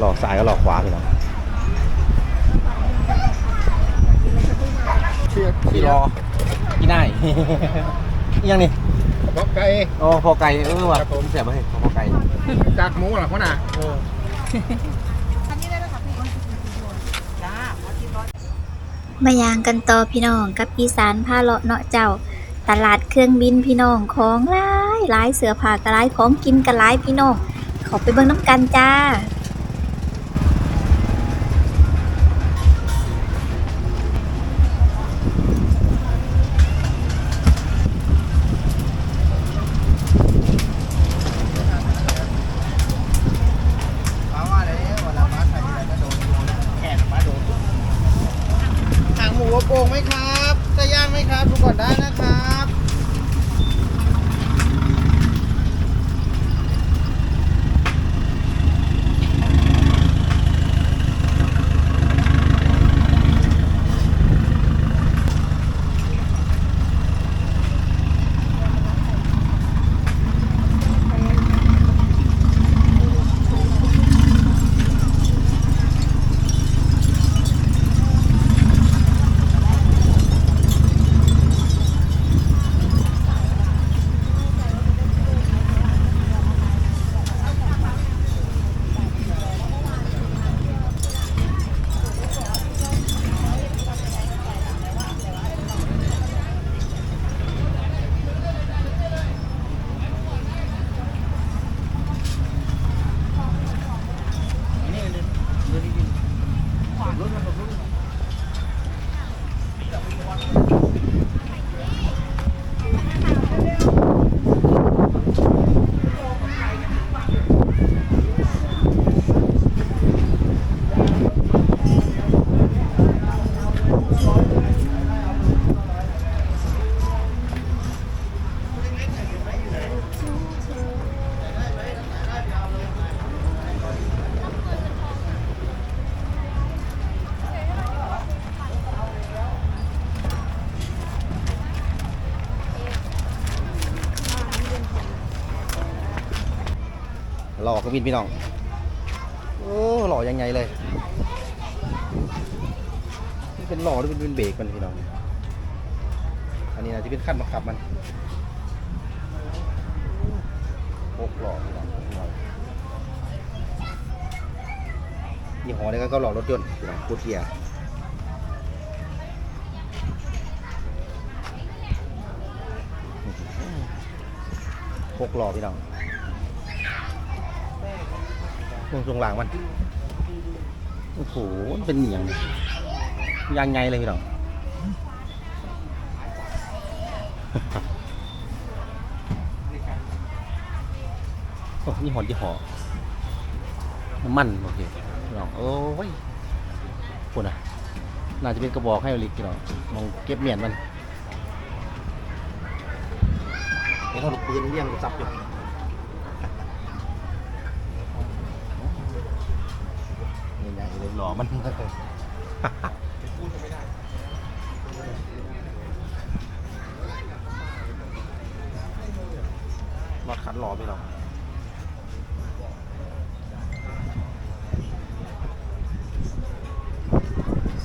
หลอกซ้ายก็หลอกขวาพี่น้องเชียร์พี่รอพี่นายอิหยังนี่บอกไก่ โอ้พอไก่เออว่ะครับผม เสียบไปพอไก่จากหมูเหรอพ่อน่ะมายางกันต่อพี่น้องกับอีสานพาเลาะเนาะเจ้า ตลาดเครื่องบินพี่น้องของหลายหลายเสือผ้ากระไรของกินกระไรพี่น้อง ขอไปเบิ่งน้ำกันจ้ามา อบโป่งไหมครับจะย่างไหมครับดูก่อนได้นะครับ หลอกก็บินพี่น้อง โอ้หล่อยังไงเลยนี่เป็นหล่อหรือเป็นเบรกมันพี่น้อง อันนี้นะที่เป็นขั้นมาขับมันโคกหล่อพี่น้องยี่ห้อนี้ก็หล่อรถยนต์พี่น้องพูดเทียร์โคกหล่อพี่น้อง ตรงตรงหลังมัน โอ้โห มันเป็นเหนียงยังไงเลยพี่น้องโอ้นี่หอนที่หอน้ำมันโอเคพี่น้องโอ้ยปุ่นอะ น่าจะเป็นกระบอกให้ลิกพี่น้องมองเก็บเหมียนมันเห็นเขาลูกปืนเลี้ยงจับอยู่ หล่อมันรอดคัดหล่อไปหรอ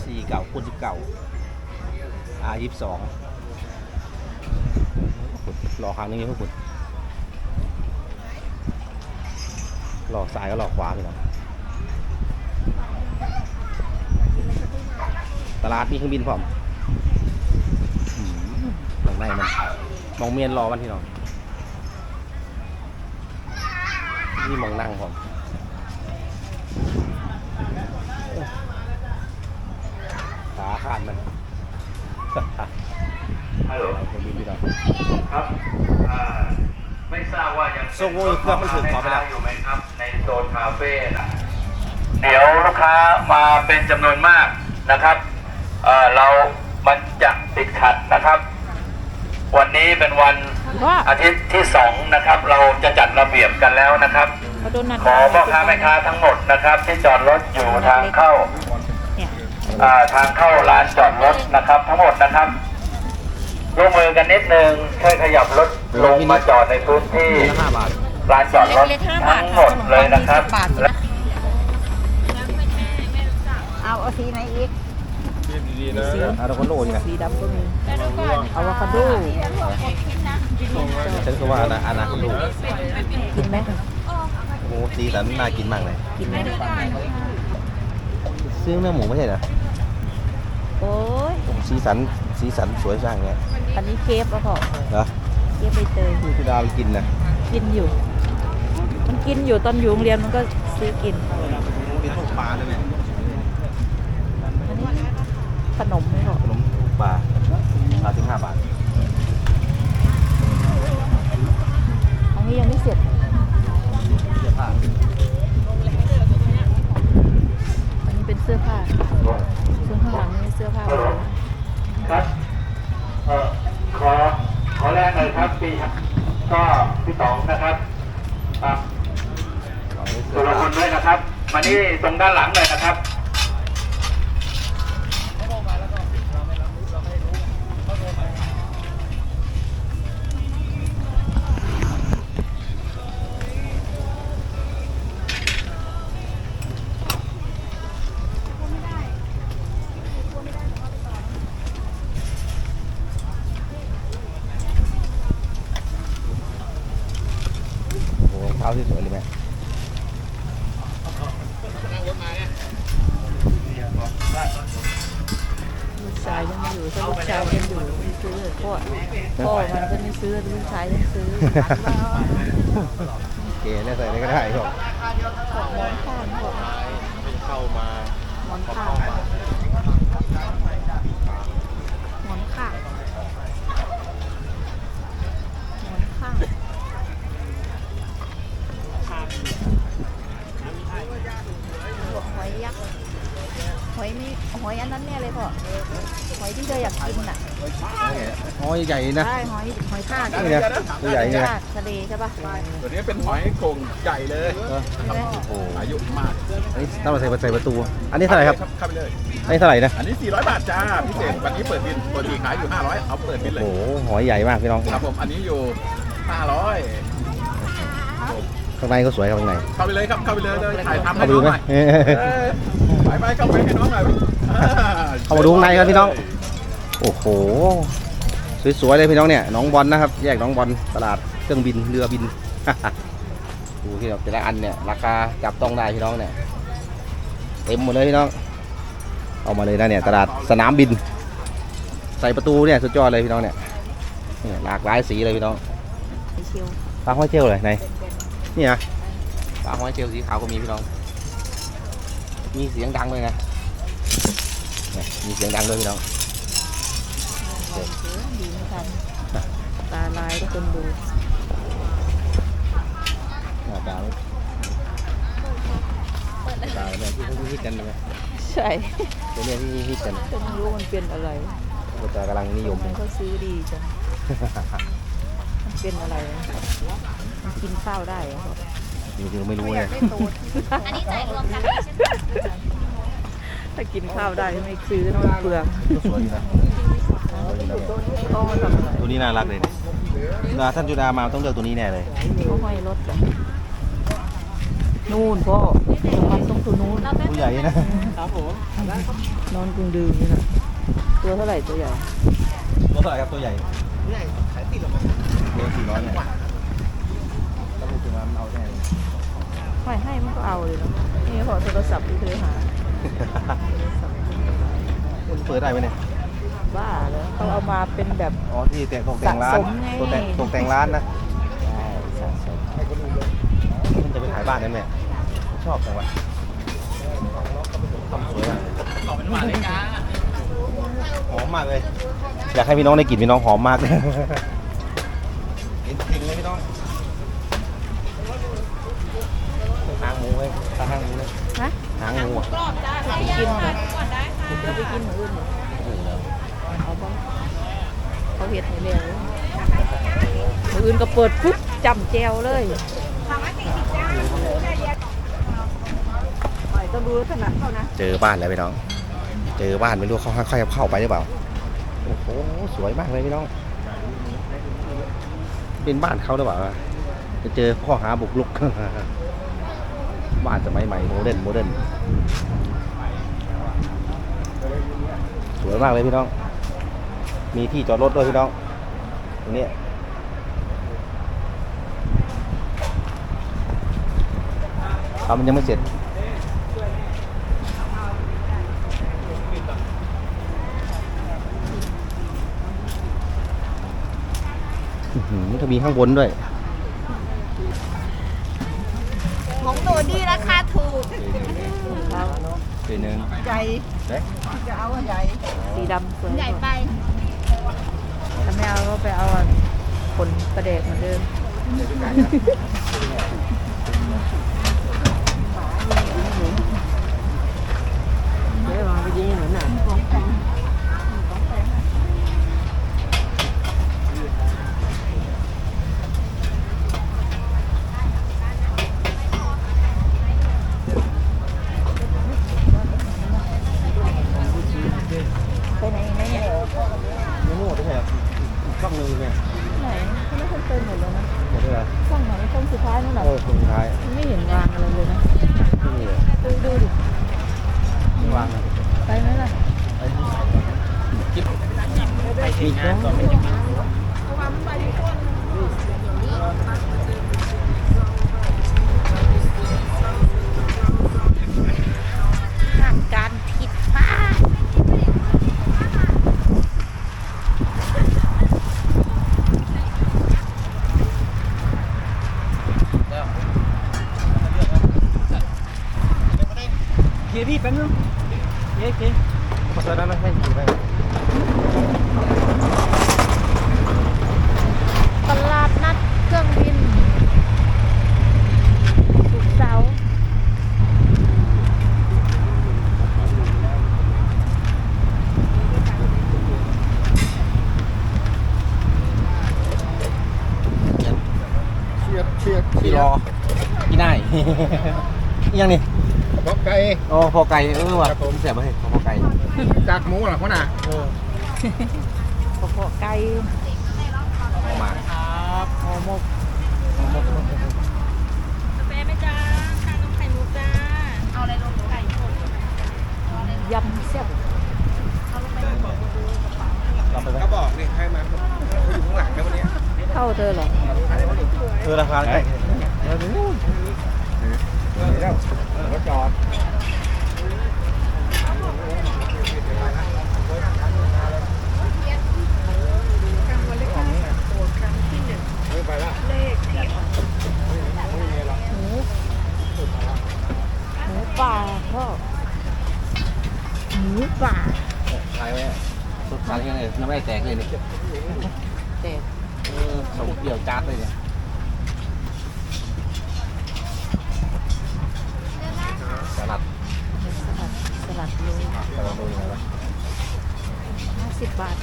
สี่เก่าคูณสิบเก่าอายี่สิบสองหล่อครั้งนึงยังพวกคุณหล่อซ้ายก็หล่อขวาไปหร ตลาดมีเครื่องบินพร้อมอืมหลังในมันมองเมียนรอมันที่นอนนี่มองนั่งพร้อมขาขาดมันฮัลโหลเครื่องบินพี่น้องครับอ่าไม่ทราบว่ายังส่งโว้ยเครื่องมันถึงขอไปแล้วอยู่ไหมครับ ในโซนคาเฟ่น่ะเดี๋ยวลูกค้ามาเป็นจำนวนมากนะครับ เอ่อเรามันจะติดขัดนะครับ วันนี้เป็นวันอาทิตย์ที่สองนะครับ เราจะจัดระเบียบกันแล้วนะครับเขาโดนนัดขอพ่อค้าแม่ค้าทั้งหมดนะครับ ที่จอดรถอยู่ทางเข้าเนี่ยอ่าทางเข้าลานจอดรถนะครับ ทั้งหมดนะครับร่วมมือกันนิดนึงช่วยขยับรถลงมาจอดในพื้นที่ละห้าบาทลานจอดรถเล็กๆห้าบาทั้ทงหมดเลยนะครับบาทนะเอาเอาสีไหนอีก ดีๆนะสีอะโวคาโดนี่นะสีดำก็มีอะโวคาโดฉันก็ว่าอะอะนาคาโดกินไหมโอ้สีสันน่ากินมากเลยกินไหมซื้อเนื้อหมูไม่ใช่เหรอโอ้ยโอ้สีสันสีสันสวยช่างเนี่ยอันนี้เคฟแล้วพอเหรอเคฟใบเตยพี่สุดาไปกินนะกินอยู่ มันกินอยู่ตอนอยู่โรงเรียนมันก็ซื้อกินเป็นพวกปลาด้วยเนี่ยอันนี้ ขนมไม่พอขนมปลาปลาถึงห้าบาท อันนี้ยังไม่เสร็จ เสื้อผ้า อันนี้เป็นเสื้อผ้าส่วนข้างหลังนี่เสื้อผ้าหมดเลย ครับเอ่อขอขอแรกเลยครับปีก็พี่ต๋องนะครับครับ ของเสื้ สุ อ ร ผ้า พลด้วยนะครับ มานี่ตรงด้านหลังเลยนะครับ โอ้โหรองเท้าที่สวยเลยแม่ ลูกชายยังไม่ อยู่ถ้าลูกชายยังอยู่ไม่ซื้อพ่อพ่อมันก็ไม่ซื้อลูกชายต้องซื้อเก๋เนี่ยใส่อะไรก็ได้ครับหมอนข้างพวกเข้ามาหมอนข้างหมอนข้างหมอนข้างบวกหอยยักษ์หอยนี่ หอยอันนั้นเนี่ยเลยพ่อหอยที่เธออยากกินน่ะอ๋อใหญ่ๆนะใช่หอยหอยทากนี่นะตัวใหญ่นี่นะทากทะเลใช่ปะตัวนี้เป็นหอยโขงใหญ่เลยเออใช่ไหมโอ้โหอายุมากอันนี้ต้องมาใส่ใส่ประตู อันนี้เท่าไหร่ครับเข้าไปเลยอันนี้เท่าไหร่นะอันนี้400บาทจ้าพิเศษวันนี้เปิดบินปกติขายอยู่500เอาเปิดบินเลยโอ้โหหอยใหญ่มากพี่น้องครับผมอันนี้อยู่500ข้างในก็สวยครับข้างในเข้าไปเลยครับเข้าไปเลยเลยถ่ายทำให้เข้าไปน้ดูองไหมหน่อยเออเออ ไปไปเข้าไปให้น้องหน่อยอ่เข้ามาดูข้างในครับพี่น้อง โอ้โห สวยๆเลยพี่น้องเนี่ย น้องบอลนะครับ แยกน้องบอลตลาดเครื่องบินเรือบิน ดูที่แบบแต่ละอันเนี่ยราคาจับต้องได้พี่น้องเนี่ย เต็มหมดเลยพี่น้อง เอามาเลยนะเนี่ยตลาดสนามบิน ใส่ประตูเนี่ยสุดยอดเลยพี่น้องเนี่ยเนี่ยหลากหลายสีเลยพี่น้องไปเชียวปลาห้อยเจลเลยไหนนี่นะปลาห้อยเจลสีขาวก็มีพี่น้อง มีเสียงดังเลยนะเนี่ยมีเสียงดังด้วยพี่น้องเสือดีไม่ทันตาลายก็คนดูหน้าตาไม่ตาเนี่ยที่เขาฮิตกันเลยใช่ตัวเนี้ยที่ฮิตกันก็ไม่รู้มันเป็นอะไรก็จะกำลังนิยมทำไมเขาซื้อดีจังมันเป็นอะไรมันกินข้าวได้เหรอ จริงๆเราไม่รู้เนี่ยถ้ากินข้าวได้ไม่ซื้อนะมันเปลืองก็สวยดีนะสวยดีนะเนี่ยเขามาทำอะไรตัวนี้น่ารักเลยเนี่ยเวลาท่านจุดามาต้องเลือกตัวนี้แน่เลยเขาห้อยรถกันนู่นพ่อมันต้องตัวนู้นตัวใหญ่นะนอนกึ่งดื่มนี่นะตัวเท่าไหร่ตัวใหญ่ตัวเท่าไหร่ครับตัวใหญ่ตัวใหญ่ขายติดหรอตัวสี่ร้อยเนี่ยถ้าพูดถึงว่ามันเอาแน่เลย ไม่ให้มันก็เอาเลยเนาะนี่พอโทรศัพท์ที่เคยหาโทรศัพท์เปิดได้ไหมเนี่ยบ้าเลยเขาเอามาเป็นแบบ อ๋อที่แต่ตกแต่งร้านสะสมไง ตกแต่งตกแต่งร้านนะใช่สะสมมันจะไปขายบ้านนั่นแหละชอบจังวะทำสวยมากหอมมากเลย อยากให้พี่น้องได้กลิ่นพี่น้องหอมมากเลยเห็นจริงเลยพี่น้อง หางหมูเลยตาหางหมูเลยฮะหางหมูอะไปกินเหรอจะไปกินหมูอื่นเหรอเอาบ้างเขาเห็ดให้เร็วหมูอื่นก็เปิดปุ๊บจำแจวเลยต้องดูลักษณะเขานะ เจอบ้านแล้วพี่น้อง เจอบ้านไม่รู้เขาค่อยๆเข้าไปหรือเปล่า โอ้โห สวยมากเลยพี่น้อง เป็นบ้านเขาหรือเปล่าจะเจอข้อหาบุกรุก บ้านสมัยใหม่โมเดิร์นโมเดิร์นสวยมากเลยพี่น้อง มีที่จอดรถด้วยพี่น้อง ตรงนี้ทำมันยังไม่เสร็จถ้ามีข้างบนด้วย ของหนูดีราคาถูก สีหนึ่งใหญ่เอ๊ะจะเอาใหญ่สีดำสวยใหญ่ไปถ้าไม่เอาก็ไปเอาอันขนกระเดกเหมือนเดิม เดี๋ยวมาไปยิงเหมือนน่ะ ไปไหนไหนเนี่ย ยังไม่หมดใช่ไหมช่องหนึงเนี่ย ไหนเขาไม่เคยเติมหมดเลยนะ หมดเลยเหรอ ช่องไหนช่องสุดท้ายนั่นแหละ เออคนสุดท้าย ไม่เห็นวางอะไรเลยนะ ไม่มีเลย ดูดูดิ ไม่วางนะ ไปไหมล่ะ มีแค่ หากการผิดพลาด เกียร์พี่แป๊บนึงเกียร์เกียร์ มาใส่ได้ไหมให้ดูได้ ตลาดนัดเครื่องบินสุกร์เสาร์ เชียดเชียด พี่รอพี่ได้ อีกอยังนี่ บล็ อกไก่อ๋อพอไก่เออว่ะครับผมเสียบไปให้พอไก่จากหมูเหรอพ่อน่ะเออกระเพาะไก่ออกมาห่อหมกกาแฟไหมจ้าชานมไข่มุกจ้าเอาอะไรลงไก่สดยำแซ่บเราไปไหมเขาบอกนี่ให้มาเขาอยู่ข้างหลังนะวันนี้เข้าเธอเหรอเออราคาไก่เดี๋ยวรถจอด หมูหมูป่าพ่อหมูป่า ขายไว้อะสุดท้ายยังไงยังไม่ได้แตกเลยนี่ แต่ เออสม เดี่ยวจัดเลยเนี่ยสลัดสลัดสลัดโลสลัดดูยังไงวะห้าสิบบาท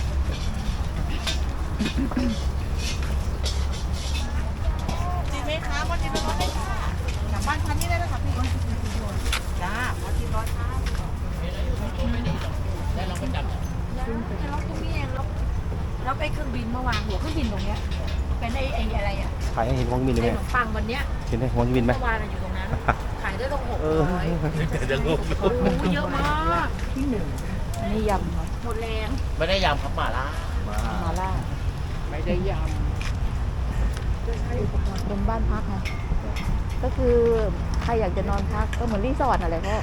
ดีไหมคะวันนี้เราได้ค่ะกลับบ้านพันนี้ได้แล้วค่ะพี่จ้าวันที่ร้อยค่ะแล้วตรงนี้เองแล้วแล้วไปเครื่องบินเมื่อวานหัวเครื่องบินตรงเนี้ย เป็นไอ้ไอ้อะไรอะขายให้เห็นของมินเลยไอ้ไหมขนมปังวันเนี้ยเห็นให้ของมินไหม เมื่อวานอะอยู่ตรงนั้น ขายได้ตั้งหกเออร้อยจะงง โอ้โหเยอะมากอันนี้ยำเหรอหมดแรงไม่ได้ยำครับหม่าล่ามามาล่าไม่ได้ยเป็นบ้านพักไงก็คือใครอยากจะนอนพักก็เหมือนรีสอร์ทอะไรพ่ออ